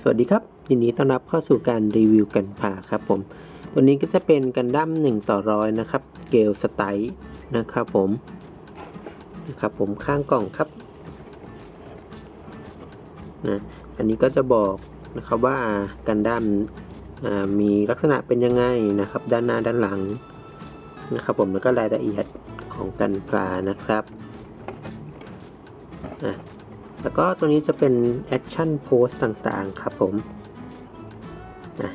สวัสดีครับยินดีต้อนรับเข้าสู่การรีวิวกันผ่าครับผมตัวนี้ก็จะเป็นกันดั้ม1ต่อร้อยนะครับ เกลสไตล์นะครับผมนะครับผมข้างกล่องครับนะอันนี้ก็จะบอกนะครับว่ากันดั้มมีลักษณะเป็นยังไงนะครับ ด้านหน้าด้านหลังนะครับผมแล้วก็รายละเอียดของกันปลานะครับอะ แล้วก็ตัวนี้จะเป็นแอคชั่นโพสต่างๆ ครับผมนะ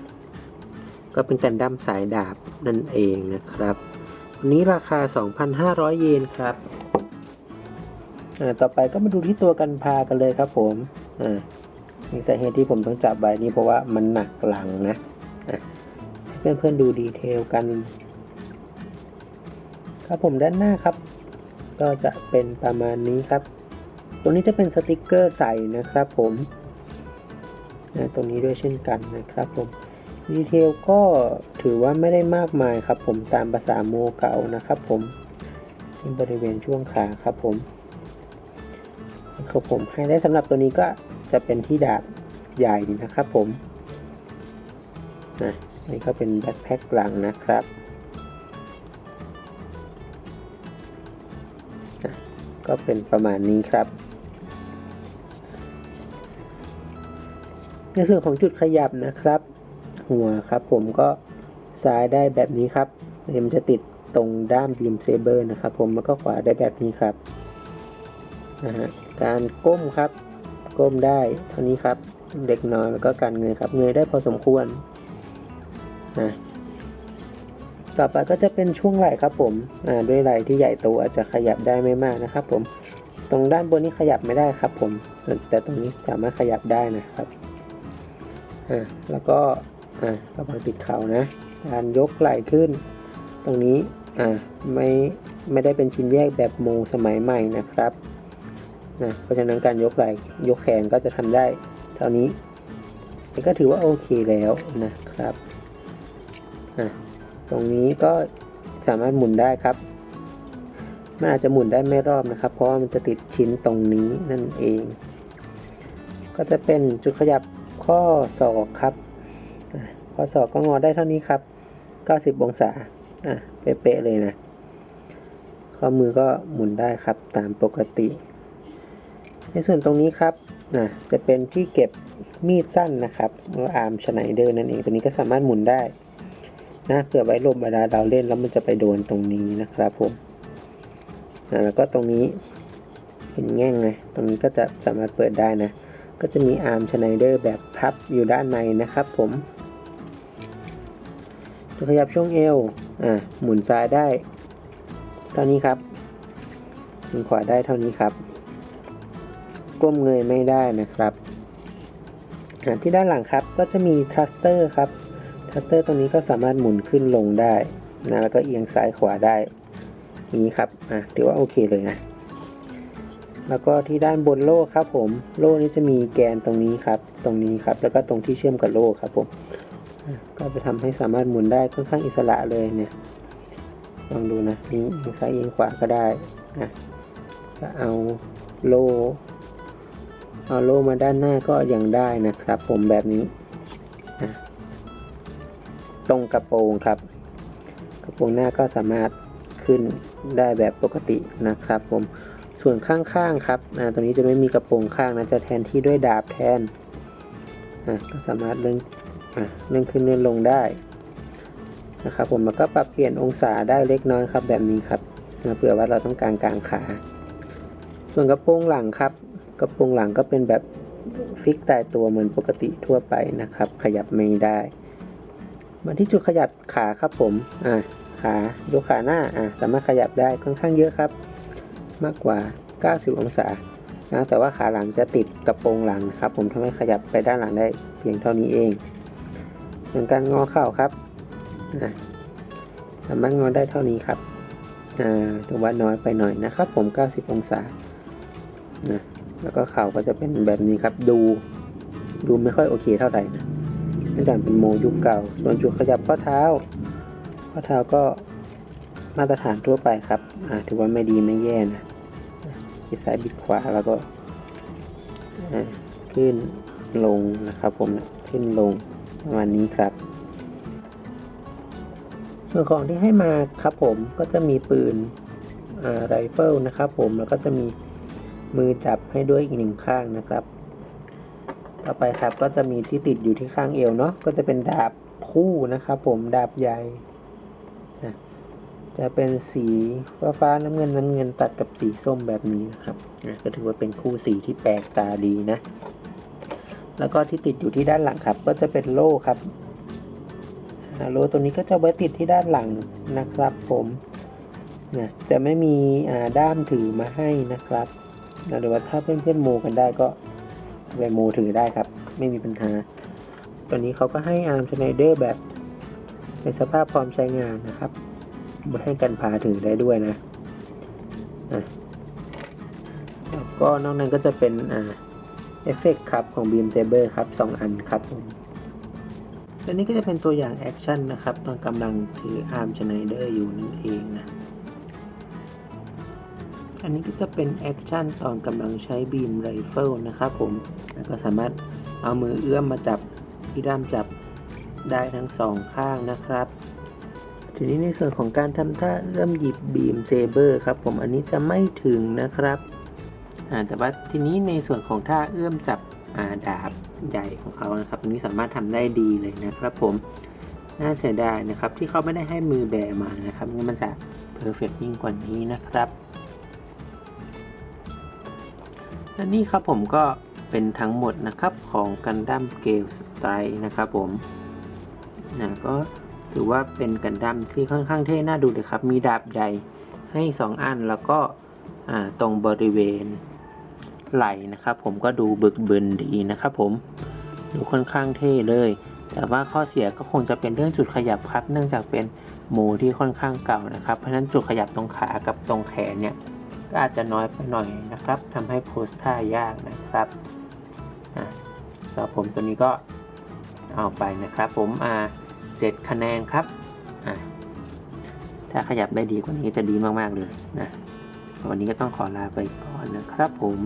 ก็เป็นกันดั้มสายดาบนั่นเองนะครับ วันนี้ราคา 2,500 เยนครับอ่าต่อไปก็มาดูที่ตัวกันพากันเลยครับผมอ่ามีสาเหตุที่ผมต้องจับใบนี้เพราะว่ามันหนักหลังนะเพื่อนๆดูดีเทลกัน ครับผมด้านหน้าครับ ก็จะเป็นประมาณนี้ครับ ตรงนี้จะเป็นสติกเกอร์ใส่นะครับผมตรงนี้ด้วยเช่นกันนะครับผมดีเทลก็ถือว่าไม่ได้มากมายครับผมตามภาษาโมเก่านะครับผมที่บริเวณช่วงขาครับผมครับผมให้ได้สำหรับตัวนี้ก็จะเป็นที่ดาบใหญ่นะครับผมนะนี่ก็เป็นแบ็คแพ็คหลังนะครับก็เป็นประมาณนี้ครับ ในส่วนของจุดขยับนะครับ หัวครับผมก็ซ้ายได้แบบนี้ครับมันจะติดตรงด้ามบีมเซเบอร์นะครับ ผมแล้วก็ขวาได้แบบนี้ครับนะฮะการก้มครับ ก้มได้เท่านี้ครับ เด็กน้อยแล้วก็การเงยครับ เงยได้พอสมควรนะต่อไปก็จะเป็นช่วงไหล่ครับผมอ่าด้วยไหล่ที่ใหญ่โตอาจจะขยับได้ไม่มากนะครับ ผม ตรงด้านบนนี้ขยับไม่ได้ครับ ผมแต่ตรงนี้สามารถขยับได้นะครับ อ่าแล้วก็อ่าระวังติดเข่านะ การยกไหล่ขึ้น ตรงนี้อ่าไม่ไม่ได้เป็นชิ้นแยกแบบโมสมัยใหม่นะครับนะเพราะฉะนั้นการยกไหล่ยกแขนก็จะทำได้เท่านี้นี่ก็ถือว่าโอเคแล้วนะครับอ่าตรงนี้ก็สามารถหมุนได้ครับมันอาจจะหมุนได้ไม่รอบนะครับ เพราะว่ามันจะติดชิ้นตรงนี้นั่นเอง ก็จะเป็นจุดขยับ ข้อศอกครับ ข้อศอกก็งอได้เท่านี้ครับ 90 องศา อะ เป๊ะๆเลยนะ ข้อมือก็หมุนได้ครับตามปกติ ในส่วนตรงนี้ครับนะจะเป็นที่เก็บมีดสั้นนะครับหรืออาร์มชไนเดอร์นั่นเอง ตัวนี้ก็สามารถหมุนได้นะเผื่อไว้ลมเวลาเราเล่นแล้วมันจะไปโดนตรงนี้นะครับผมนะแล้วก็ตรงนี้เห็นแง่งไงตรงนี้ก็จะสามารถเปิดได้นะ ก็จะมีอาร์มชไนเดอร์แบบพับอยู่ด้านในนะครับผมจะขยับช่วงเอว อ่าหมุนซ้ายได้ เท่านี้ครับ หมุนขวาได้เท่านี้ครับ ก้มเงยไม่ได้นะครับ ที่ด้านหลังครับ ก็จะมีทรัสเตอร์ครับ ทรัสเตอร์ตรงนี้ก็สามารถหมุนขึ้นลงได้นะ แล้วก็เอียงซ้ายขวาได้ อย่างนี้ครับ อะถือว่าโอเคเลยนะ แล้วก็ที่ด้านบนโล่ครับผมโล่นี้จะมีแกนตรงนี้ครับ ตรงนี้ครับ แล้วก็ตรงที่เชื่อมกับโล่ครับผมก็จะทำให้สามารถหมุนได้ค่อนข้างอิสระเลยเนี่ยลองดูนะนี่เอียงซ้ายเอียงขวาก็ได้อะจะเอาโล่เอาโล่มาด้านหน้าก็ยังได้นะครับ ผมแบบนี้อะตรงกระโปรงครับ กระโปรงหน้าก็สามารถขึ้นได้แบบปกตินะครับผม ส่วนข้างๆครับอ่าตรงนี้จะไม่มีกระโปรงข้างนะจะแทนที่ด้วยดาบแทนอ่าก็สามารถเลื่อนอ่าเลื่อนขึ้นเลื่อนลงได้นะครับผมแล้วก็ปรับเปลี่ยนองศาได้เล็กน้อยครับแบบนี้ครับนะเผื่อว่าเราต้องการกลางขา ส่วนกระโปรงหลังครับ กระโปรงหลังก็เป็นแบบฟิกตายตัวเหมือนปกติทั่วไปนะครับ ขยับไม่ได้มาที่จุดขยับขาครับผมอ่าขายกขาหน้าอ่าสามารถขยับได้ค่อนข้างเยอะครับ มากกว่า 90 องศานะแต่ว่าขาหลังจะติดกระโปรงหลังนะครับ ผมทำให้ขยับไปด้านหลังได้เพียงเท่านี้เองส่วนการงอเข่าครับสามารถงอได้เท่านี้ครับถือว่าน้อยไปหน่อยนะครับ ผม 90 องศานะแล้วก็เข่าก็จะเป็นแบบนี้ครับ ดู ดูไม่ค่อยโอเคเท่าไหร่นะเนื่องจากเป็นโมยุคเก่า ส่วนจุดขยับข้อเท้า ข้อเท้าก็ มาตรฐานทั่วไปครับถือว่าไม่ดีไม่แย่นะบิดซ้ายบิดขวาแล้วก็ขึ้นลงนะครับผมขึ้นลงประมาณนี้ครับ ส่วนของที่ให้มาครับผมก็จะมีปืนไรเฟิลนะครับผมแล้วก็จะมีมือจับให้ด้วยอีกหนึ่งข้างนะครับ ต่อไปครับก็จะมีที่ติดอยู่ที่ข้างเอวเนาะก็จะเป็นดาบคู่นะครับผมดาบใหญ่ จะเป็นสีฟ้าฟ้าน้ำเงินน้ำเงินตัดกับสีส้มแบบนี้นะครับนะก็ถือว่าเป็นคู่สีที่แปลกตาดีนะ แล้วก็ที่ติดอยู่ที่ด้านหลังครับ ก็จะเป็นโล่ครับโล่ตัวนี้ก็จะไว้ติดที่ด้านหลังนะครับผมนะจะไม่มีด้ามถือมาให้นะครับหรือว่าถ้าเพื่อนๆโมกันได้ก็ไปโมถือได้ครับ ไม่มีปัญหา ตัวนี้เขาก็ให้อาร์มชไนเดอร์แบบในสภาพพร้อมใช้งานนะครับ บให้กันพาถือได้ด้วยนะอะแล้วก็นอกนั้นก็จะเป็นอ่าเอฟเฟกครับของ Beam Saber ครับ 2 อันครับผมและนี่ก็จะเป็นตัวอย่างแอคชั่นนะครับ ตอนกำลังถืออาร์มชไนเดอร์อยู่นั่นเองนะ อันนี้ก็จะเป็นแอคชั่นตอนกำลังใช้บีมไรเฟิลนะครับผม แล้วก็สามารถเอามือเอื้อมมาจับที่ด้ามจับได้ทั้งสองข้างนะครับ ทีนี้ในส่วนของการทำท่าเอื้อมหยิบบีมเซเบอร์ครับผมอันนี้จะไม่ถึงนะครับแต่ว่าทีนี้ในส่วนของท่าเอื้อมจับาดาบใหญ่ของเขานะครับอันนี้สามารถทำได้ดีเลยนะครับผมน่าเสียดายนะครับที่เขาไม่ได้ให้มือแบมานะครับงั้นมันจะเพอร์เฟกยิ่งกว่านี้นะครับและนี่ครับผมก็เป็นทั้งหมดนะครับของกันดั้มเกลสไตร์นะครับผมนะก็ ถือว่าเป็นกันดั้มที่ค่อนข้างเท่น่าดูเลยครับ มีดาบใหญ่ให้ 2 อันแล้วก็ตรงบริเวณไหลนะครับ ผมก็ดูบึกบึนดีนะครับ ผมดูค่อนข้างเท่เลย แต่ว่าข้อเสียก็คงจะเป็นเรื่องจุดขยับครับ เนื่องจากเป็นโมที่ค่อนข้างเก่านะครับ เพราะฉะนั้นจุดขยับตรงขากับตรงแขนเนี่ยก็อาจจะน้อยไปหน่อยนะครับทำให้โพสท่ายากนะครับอะสำหรับผมตัวนี้ก็เอาไปนะครับ ผมอ่า เจ็ดคะแนนครับ ถ้าขยับได้ดีกว่านี้จะดีมาก ๆ เลยนะ วันนี้ก็ต้องขอลาไปก่อนนะครับผม